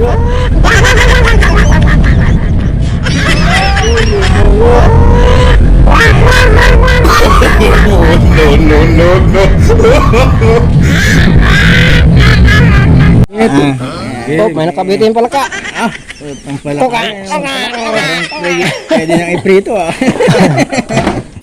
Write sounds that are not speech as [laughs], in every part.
Oh, may nakabitin pala ka. Pala. Pwede, pwede nang iprito ah. [laughs]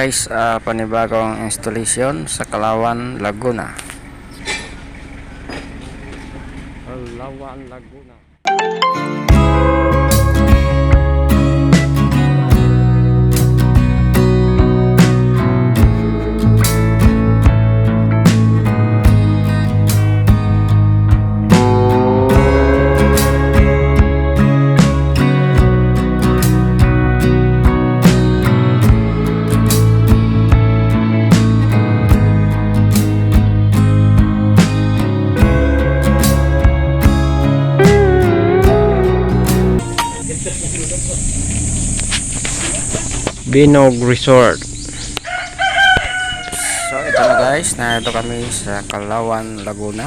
Guys, ah, panibagong installation sa Kalawan, Laguna. Kalawan, Laguna. Binog Resort. So ito na guys, nandito kami sa Kalawan, Laguna.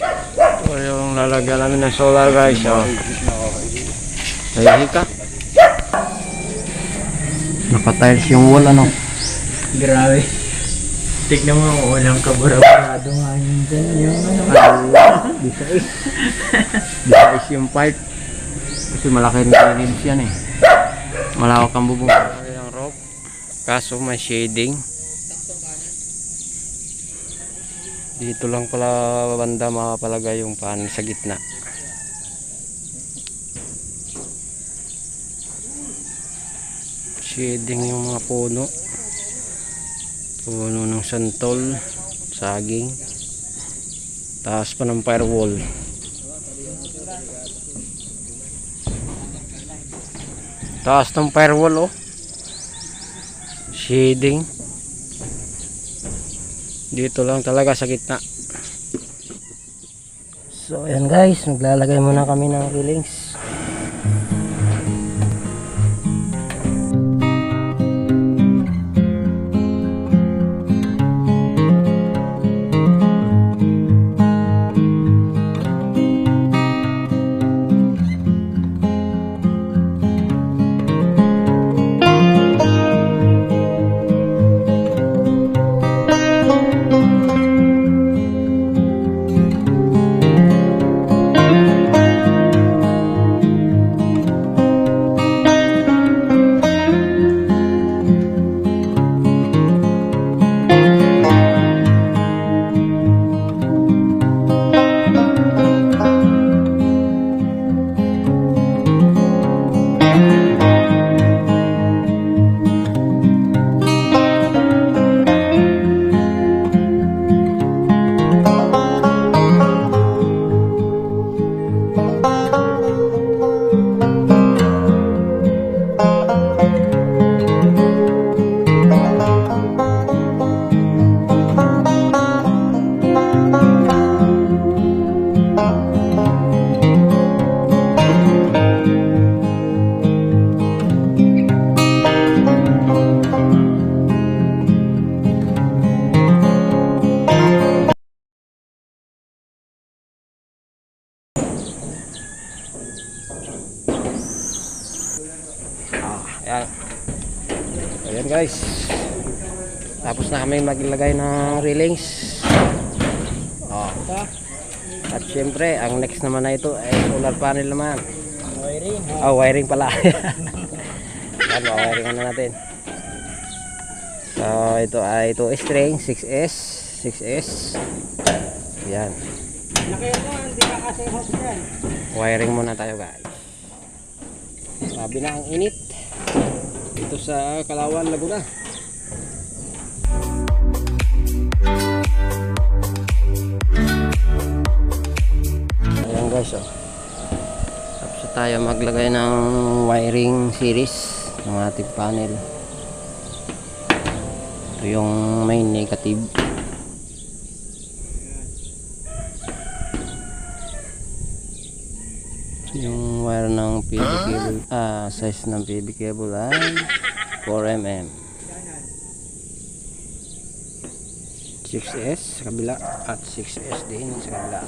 Ito yung lalagyan namin ng solar guys. Oh. Ayun ka. Naka-tiles yung wall ano. Grabe. Tignan mo ang unang kabura-burado nga yun dyan. Yung ano. Disais. Disais yung pipe. Kasi malaki rin clearance yan eh. Malawak ang bubong. Kaso may shading. Dito lang pala banda makapalagay yung pan sa gitna. Shading yung mga puno. Puno ng santol, saging. Taas pa ng firewall. Taas ng firewall oh. Shading. Dito lang talaga sa gitna. So ayan guys, naglalagay muna kami ng railings. Ayan. Maglagay ng railings. Oh. At syempre, ang next naman na ito ay solar panel naman. Wiring. Oh, wiring pala. [laughs] Yan, wiring na natin. So, ito ay ito string 6S, 6S. Yan. Nakaya mo, hindi ka kasi host yan. Wiring muna tayo guys. Sabi na ang init. Dito sa Kalawan, Laguna. Guys oh. Tapos tayo maglagay ng wiring series ng ating panel. Ito yung may negative. Yung wire ng PB cable, ah, size ng PB cable ay 4mm. 6S sa kabila at 6S din sa kabila.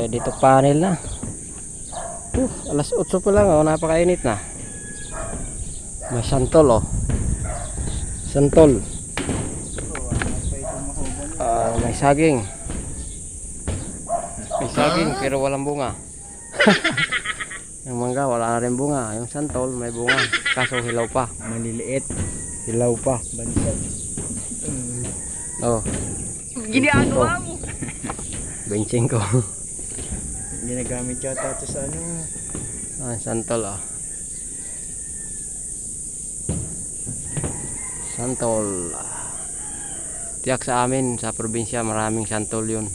Ready to panel na. Uh, alas 8 pa lang oh, napakainit na. May santol oh. Santol. Ah, may saging. May saging pero walang bunga. [laughs] Yung mangga wala na rin bunga. Yung santol may bunga. Kaso hilaw pa. Maliliit. Hilaw pa. Bansag. Oh. Ginagawa mo. 25. [laughs] Ginagamit yata ito sa ano. Ah, santol ah. Santol. Tiyak sa amin sa probinsya maraming santol yun.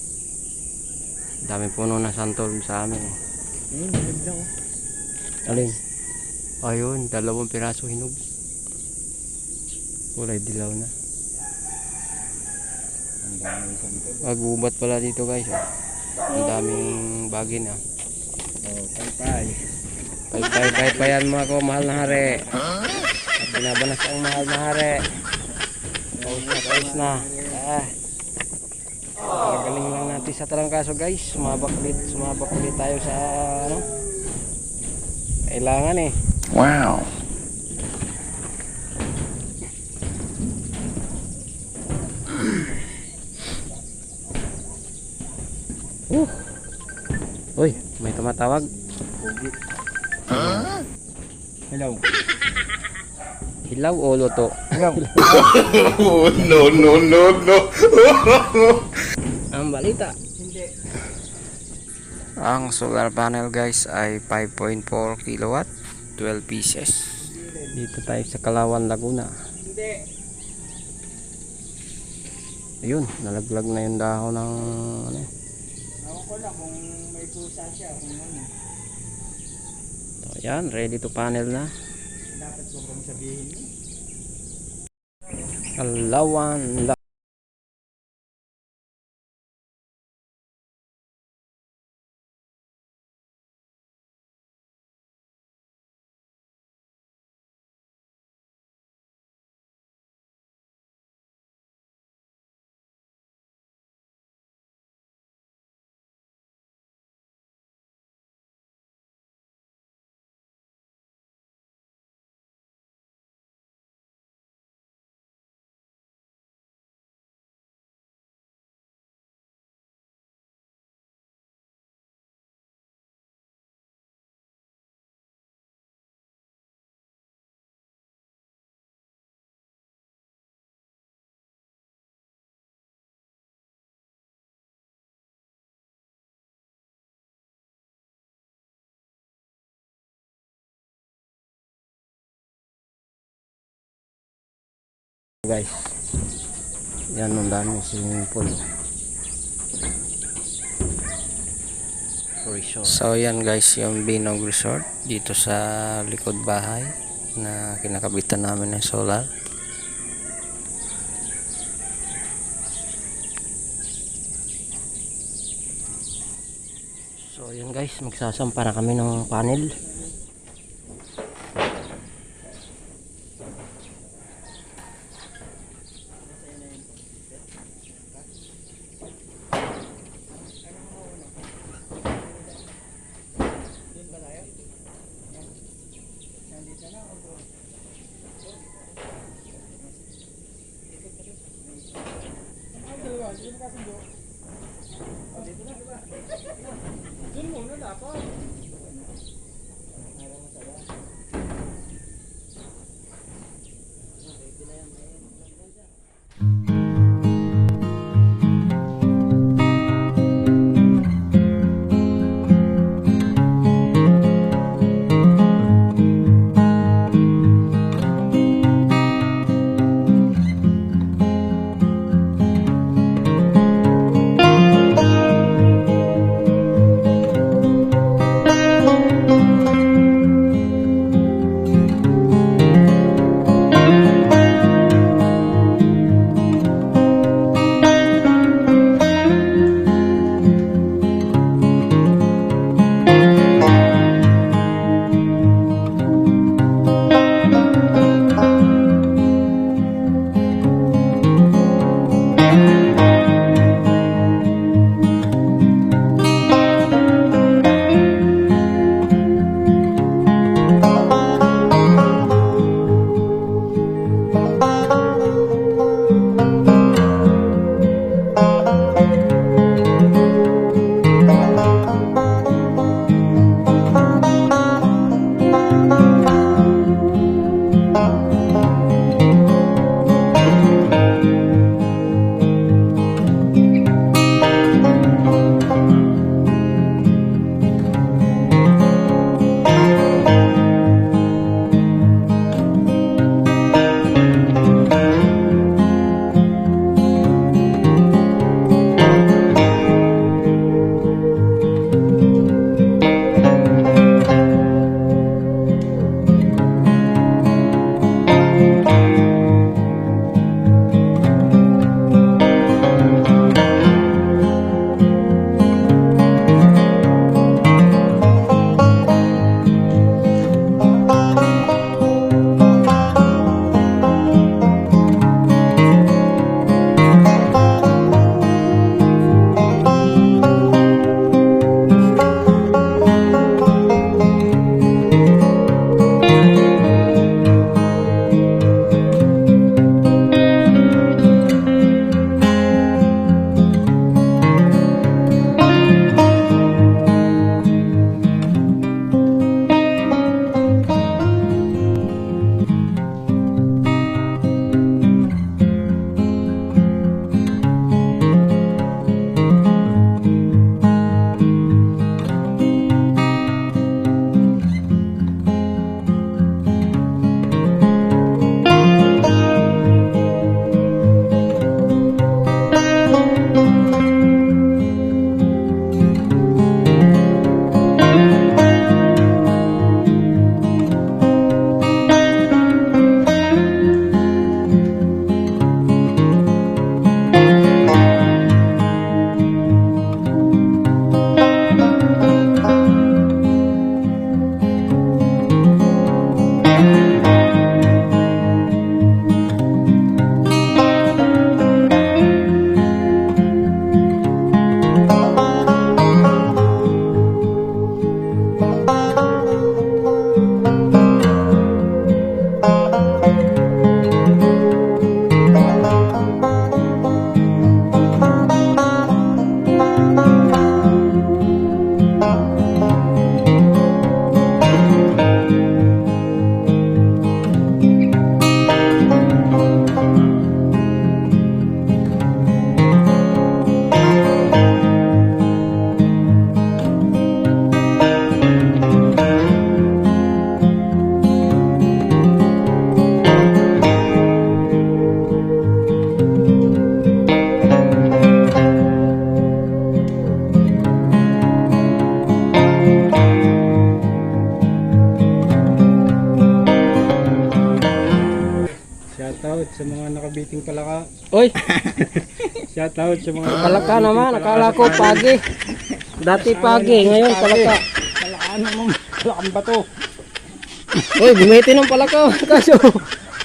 Dami puno ng santol sa amin. Ayun, hinog lang oh. Alin? Ayun, dalawang piraso hinog. Kulay dilaw na. Ang dami pala dito guys. Oh. Ang daming bagin ah. Oh, pay-pay. Pay pay pay yan mga ko, mahal na hari. At binabanas ang mahal na hari. Paus na, paus na. Ah. Lang natin sa tarangkaso guys. Sumabak ulit, sumabak ulit tayo sa ano. Kailangan eh. Wow. Uy, may tumatawag. Pogi. Hello. Hilaw o luto? Hello. [laughs] Oh, no, no, no, no. Ang balita. Hindi. Ang solar panel guys ay 5.4 kilowatt, 12 pieces. Dito tayo sa Kalawan, Laguna. Hindi. Ayun, nalaglag na yung dahon ng ano. Ako ko lang kung may pusa siya. Kung ano. So, yan, ready to panel na. Dapat ko bang sabihin mo? Kalawan, guys. Yan ang dami swimming pool. Resort. So yan guys yung Binog Resort dito sa likod bahay na kinakabitan namin ng solar. So yan guys, magsasampa na kami ng panel. Dito na, diba? Dito mo na dapat. Palaka. [laughs] Uy, Shoutout sa mga palaka naman. Akala ko pagi. Dati pagi, ngayon palaka. palaka ano mo, palakang bato. Uy, bumitin ng palaka. [laughs] Kaso,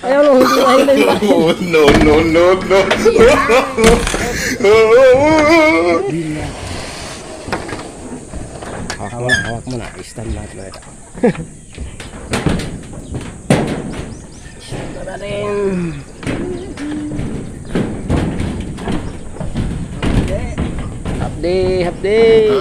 ayaw lang, hindi mahilig [laughs] pa. Oh no no no no! Hawak mo na, hawak mo na. Stand lahat na ito. Ito na rin. Hapde, hapde.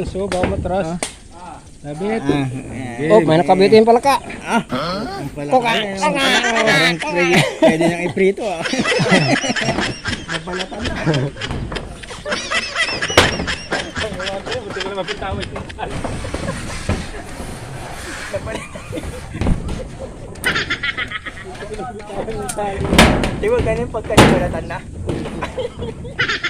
kalso, baka matras. Sabit. Oh, may nakabitin palaka. Palaka. Parang pwede, pwede nang iprito ah. [laughs] Buti ko na mapitawid. Di ba ganun pagkalibalatan na? [laughs]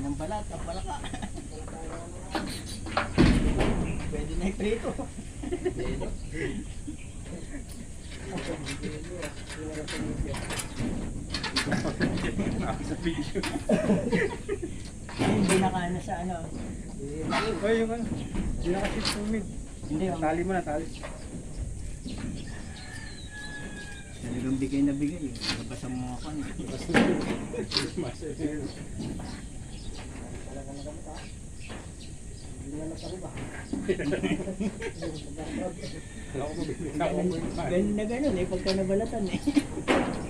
nang balat, ang palaka. Pwede na iprito. Hindi nakaano sa ano. Ay, yung ano. Hindi na kasi tumid. Hindi, Tali mo na, tali. Talagang bigay na bigay. eh. Labas ang mga [laughs] kan. [laughs] Ganun na ganun eh, pagka nabalatan eh. [laughs]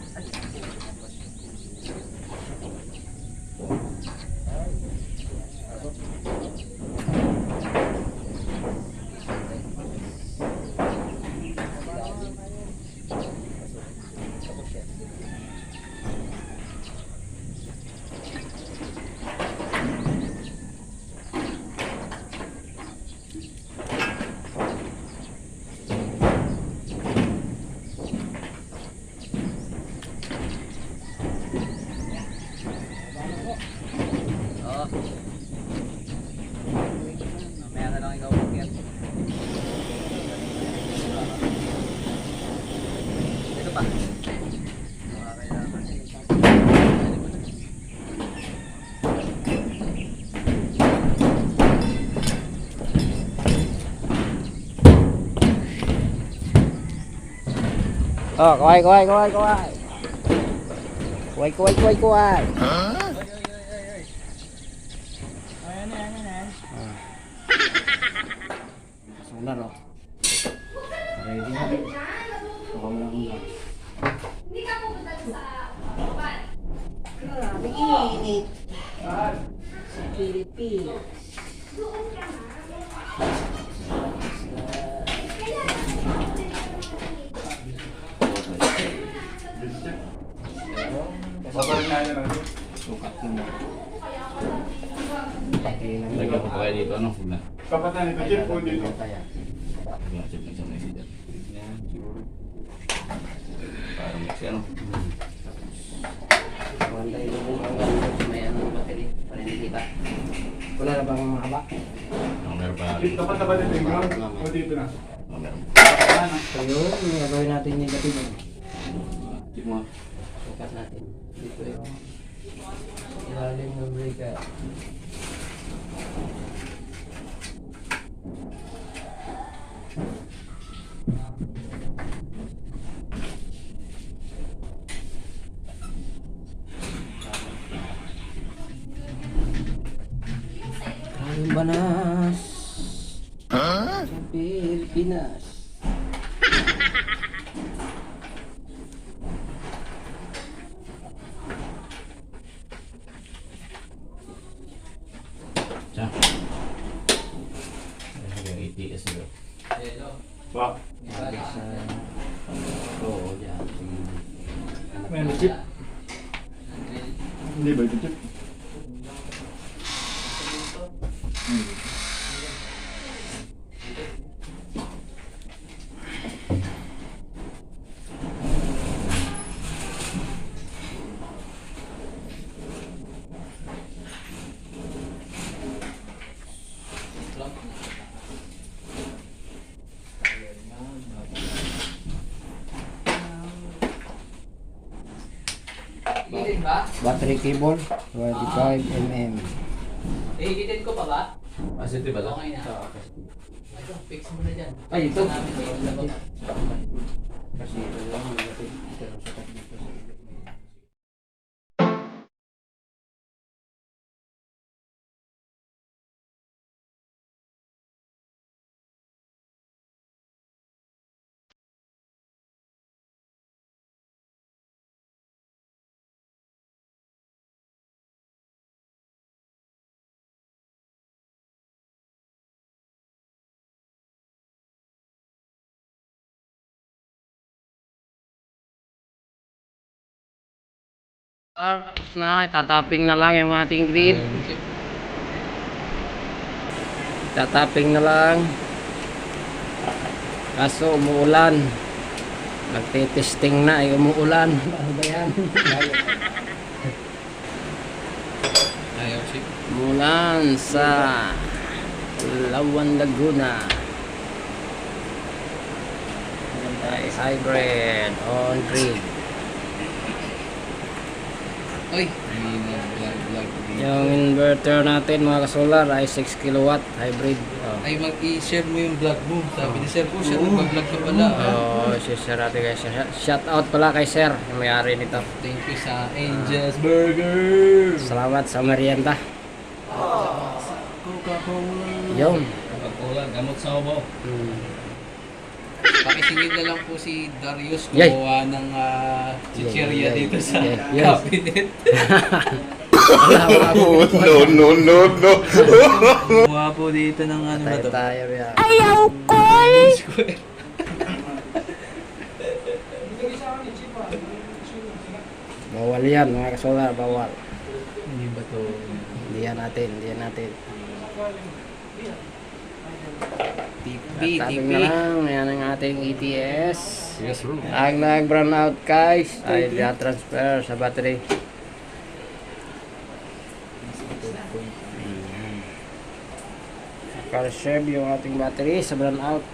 Đó. Mẹ thấy nói câu kia. Thế các bạn. Ờ, coi, coi, coi, coi. Quay, quay, quay, quay. Hả? Kapatan ito, Chip, po dito. Parang kasi ano. Wala yung ang ganda may ano battery. Hindi kita. Wala na bang mahaba? Ang meron pa. Chip, tapat tapat ito yung ground. O dito na. Ang meron. So yun, gagawin natin yung gabi mo. Chip mo. Sukat natin. Dito yung ilalim ng breaker. Banas sa Pilipinas. Siya. Hanggang ATS nito. Ba? Oo, yan. May ano, Chip? Hindi ba ito, Chip? Battery cable, 25 mm. Ihigitin ko pa ba? Positive ba to? Okay na. Ito, fix mo na dyan. Ay, ito. Ah, na, tataping na lang yung ating grid. Tataping na lang. Kaso umuulan. Nagtitesting na ay umuulan. [laughs] Ano ba yan? Umulan sa Lawan Laguna. Ay, hybrid on grid. Uy! Vlog, vlog. Yung inverter natin mga kasolar ay 6 kilowatt hybrid. Oh. Ay, mag-i-share mo yung vlog mo. Sabi ni Sir, oh, siya nag-vlog ka pala. Oh, si Sir natin kay Sir. Shout out pala kay Sir, yung may-ari nito. Thank you sa Angel's Burger. Salamat sa merienda. Coca-Cola. Yun. Pagkulang, gamot sa ubo. Hmm. Pakisingil na lang po si Darius Yay. gumawa ng uh, chichirya Yay, yay. dito sa yay. cabinet. Wala, wala po. No, no, no, no. Gumawa po dito ng ano ba Tayo to? tayo yan. Square. Bawal yan mga kasolar, bawal. Hindi ba to? Hindi yan natin, hindi yan natin. TP, TP. na lang, yan ang ating ETS. Yes, bro. Ang nag-brown out guys, ay transfer sa battery. Naka-reserve yung ating battery sa brown out.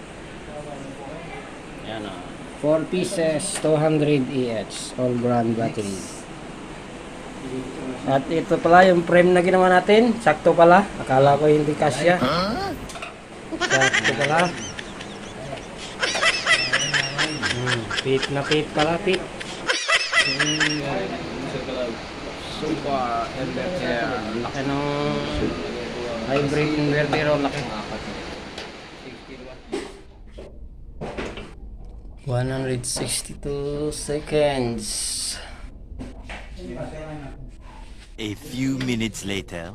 Yan o. 4 pieces, 200 EH, all brand battery. At ito pala yung frame na ginawa natin. Sakto pala. Akala ko hindi kasya. Sakto pala. Hmm, pit na pit pala, pit. Super inverter. Laki ng hybrid inverter. oh, Laki. 162 seconds. A few minutes later.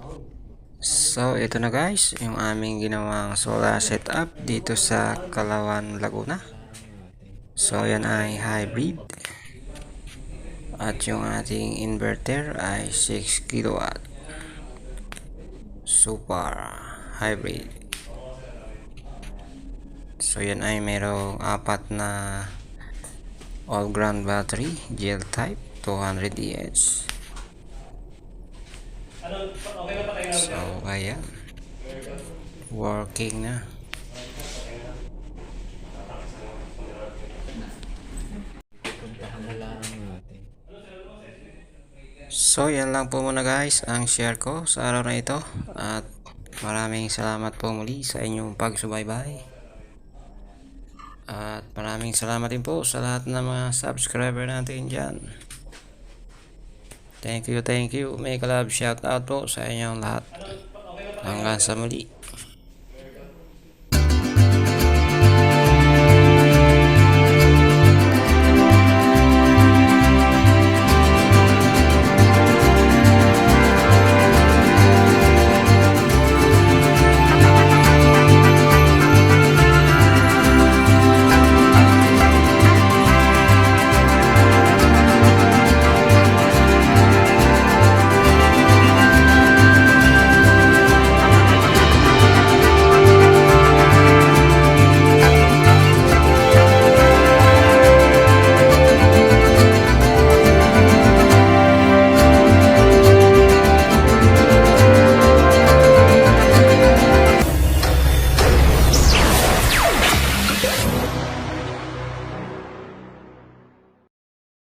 So, ito na guys, yung aming ginawang solar setup dito sa Kalawan, Laguna. So, yan ay hybrid. At yung ating inverter ay 6 kilowatt. Super hybrid. So, yan ay merong apat na all ground battery, gel type, 200 EH. So, ayan. Working na. So, yan lang po muna guys ang share ko sa araw na ito. At maraming salamat po muli sa inyong pagsubaybay. At maraming salamat din po sa lahat ng mga subscriber natin dyan. Thank you, thank you. May kalab shout out po sa inyong lahat. Hanggang sa muli.